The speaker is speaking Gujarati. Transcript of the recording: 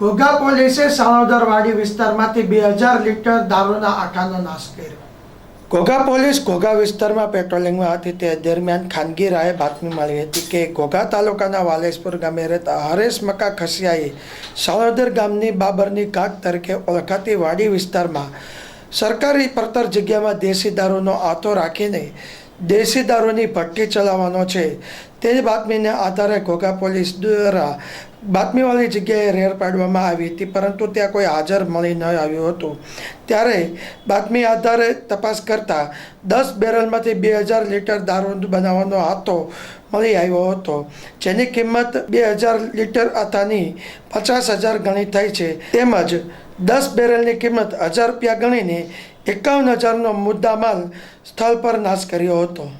ઘોઘા પોલીસે સાણોદરવાડી વિસ્તારમાંથી બે હજાર લીટર દારૂના આઠાનો નાશ કર્યો. ઘોઘા પોલીસ ઘોઘા વિસ્તારમાં પેટ્રોલિંગમાં હતી. તે દરમિયાન ખાનગી રાહે બાતમી મળી હતી કે ઘોઘા તાલુકાના વાલેશપુર ગામે રહેતા હરેશ મકા ખસિયાએ સાળોદર ગામની બાબરની ઘાટ તરીકે ઓળખાતી વાડી વિસ્તારમાં સરકારી પડતર જગ્યામાં દેશી દારૂનો આતો રાખીને દેશી દારૂની ભઠ્ઠી ચલાવવાનો છે. તે બાતમીને આધારે ઘોઘા પોલીસ દ્વારા બાતમીવાળી જગ્યાએ રેડ પાડવામાં આવી હતી, પરંતુ ત્યાં કોઈ હાજર મળી ન આવ્યું હતું. ત્યારે બાતમી આધારે તપાસ કરતાં દસ બેરલમાંથી બે હજાર લીટર દારૂ બનાવવાનો હાથો મળી આવ્યો હતો. જેની કિંમત બે હજાર લીટર આથાની પચાસ હજાર ગણી થઈ છે. તેમજ દસ બેરલની કિંમત હજાર રૂપિયા ગણીને એકાવન હજારનો મુદ્દામાલ સ્થળ પર નાશ કર્યો હતો.